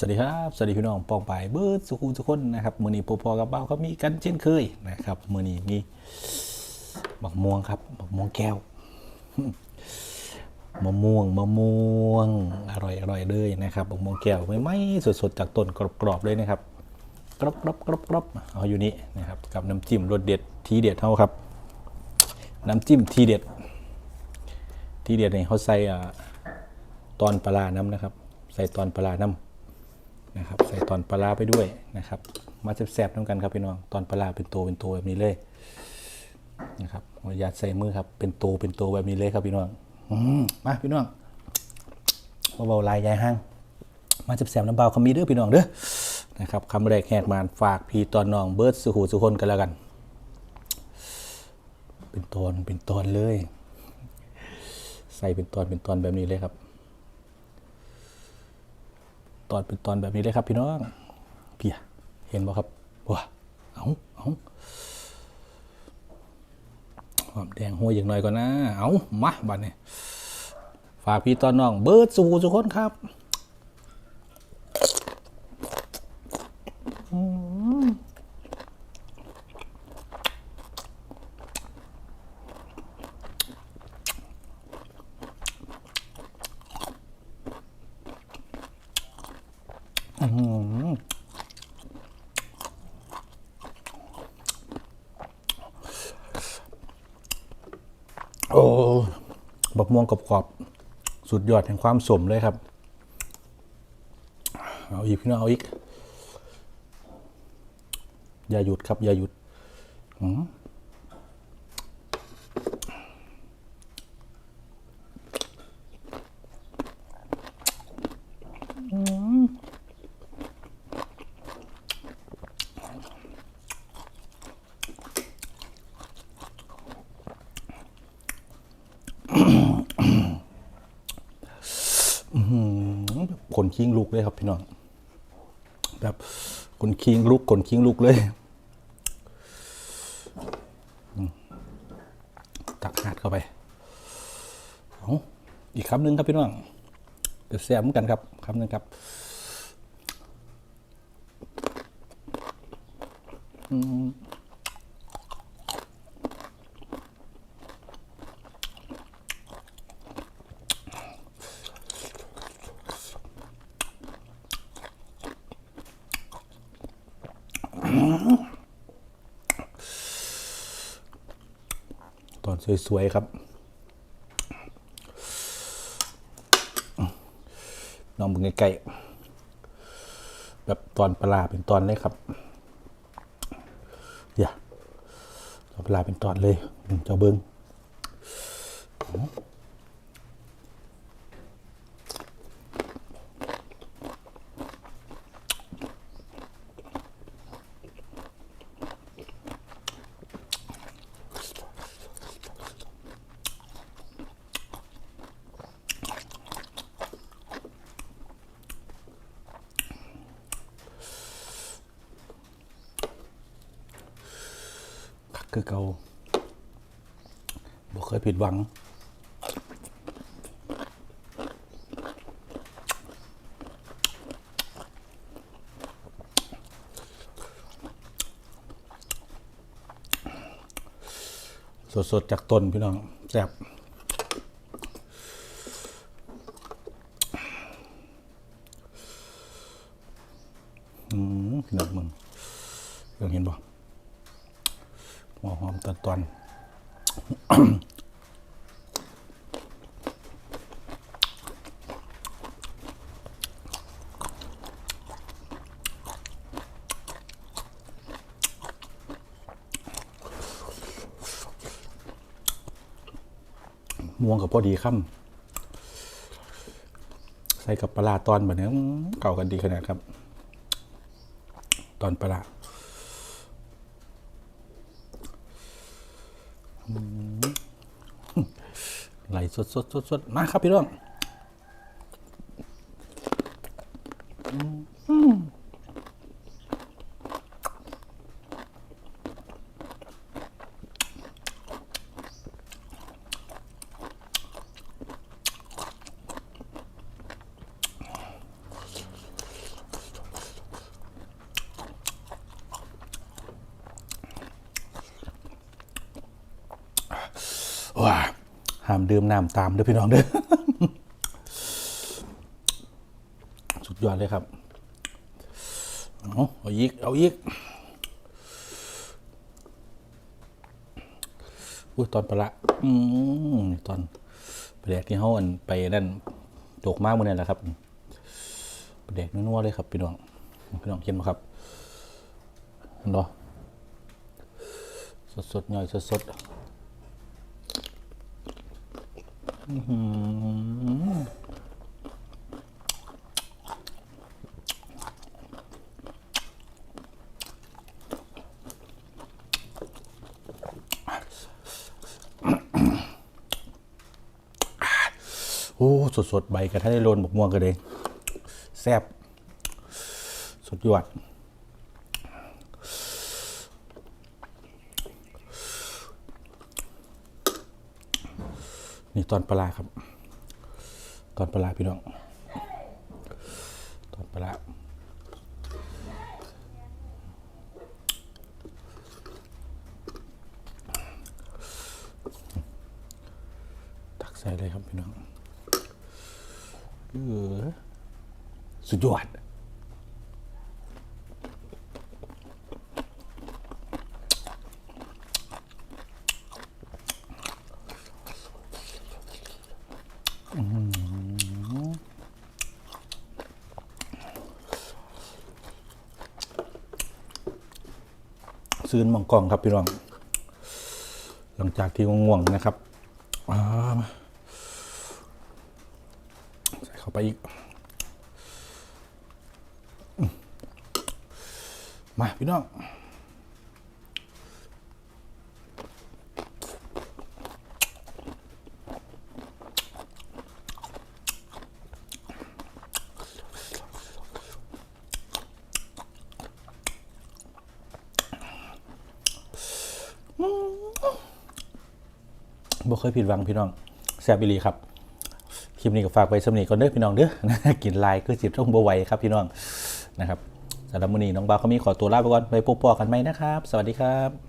สวัสดีครับ สวัสดีพี่น้องปองไปเบิร์ดสุขุมทุกคนนะครับมือนี้พอพอกับเบ้าก็มีกันเช่นเคยนะครับมือนี้มีบักม่วงครับบักม่วงแก้วมะม่วงมะม่วงอร่อยอร่อยเลยนะครับบักม่วงแก้วไม่ไม่สดๆจากต้นกรอบๆเลยนะครับกรอบกรอบกรอบกรอบเอาอยู่นี่นะครับกับน้ำจิ้มรสเด็ดทีเด็ดเท่าครับ น้ำจิ้มทีเด็ด ทีเด็ดเนี่ยเขาใส่ตอนปลาร้าน้ำนะครับ ใส่ตอนปลาร้าน้ำ นะครับใส่ตอนปลาร้าไปด้วยนะครับ มาแซ่บๆน้ำกันครับพี่น้องตอนปลาร้าเป็นตัวเป็นตัวแบบนี้เลยนะครับออนุญาใส่มือครับเป็นตัวเป็นตัวแบบนี้เลยครับพี่น้องอืมมาพี่น้องเบาๆลายยายห้างมาแซ่บๆน้ำเบาคำมีเด้อพี่น้องเด้อนะครับคำแรกแหกมานฝากพี่ตอนน้องเบิร์ดสุหูสุคนกันแล้วกัน เป็นตอนเป็นตอนเลย ใส่เป็นตอนเป็นตอนแบบนี้เลยครับ ตอนเป็นตอนแบบนี้เลยครับ พี่น้องเพียเห็นบ่ครับว้าเอาเอาหอมแดงหัวอย่างหน่อยก่อนนะ เอามาบัดนี้ฝากพี่ตอนน้องเบิร์ดสู่ทุกคนครับ บักม่วงกรอบๆสุดยอดแห่งความสมเลยครับ เอาอีกพี่น้องเอาอีก อย่าหยุดครับ อย่าหยุดอืม ขนคิงลุกเลยครับพี่น้องแบบขนคิงลุกขนคิงลุกเลยตักหาดเข้าไปอ,อีกคำหนึ่งครับพี่น้องเดี๋ยวแซมกันครับคำหนึ่งครับ ตอนสวย ๆ ครับลองมึงไก่แบบตอนปลาเป็นตอนเลยครับอย่าตอนปลาเป็นตอนเลยเจ้าเบิง้ง คือเกาบ่เคยผิดหวัง สดๆ จากต้นพี่น้องแซ่บอืมพี่น้องมึงเรื่องเห็นบ่ หัวหอมตอนตอนม่วงกับพอดีค่ำใส่กับปลาร้าตอนแบบนี้เก่ากันดีขนาดครับ ตอนปลาร้า ไหลสดสดสดสดมาครับพี่น้อง ห้ามดื่มน้ำตามเด้อพี่น้องเด้อสุดยอดเลยครับ เอาอีก เอาอีกอุ้ยตอนปลาละอืมตอนปลาแดกที่เขาอันไปนั่นโจกมากมือนี่แหละครับปลาแดกนัวๆเลยครับพี่น้องพี่น้องเห็นไหมครับเห็นบ่สดๆย่อยสดๆอื้อหือ โอ้สดสด ๆ ใบกระทะได้โรนบกม่วงกันเลยแซ่บสุดยอด นี่ตอนปลาครับ ตอนปลาพี่น้อง ตอนปลาตักใส่เลยครับพี่น้องสุดยอดอื้อหือ ซื้อหมองกล่องครับพี่น้อง หลังจากที่ง่วงๆนะครับมาใส่เข้าไปอีก มาพี่น้อง บ่เคยผิดหวังพี่น้องแซ่บอีหลีครับคลิปนี้ก็ฝากไปสำนีก่อนเด้อพี่น้องเด้อกินลายคือสิบต้องบไหวครับพี่น้องนะครับสำหรับมื้อนี้น้องบาวเขามีขอตัวลาไปก่อนไปพบปอกันไหมนะครับ สวัสดีครับ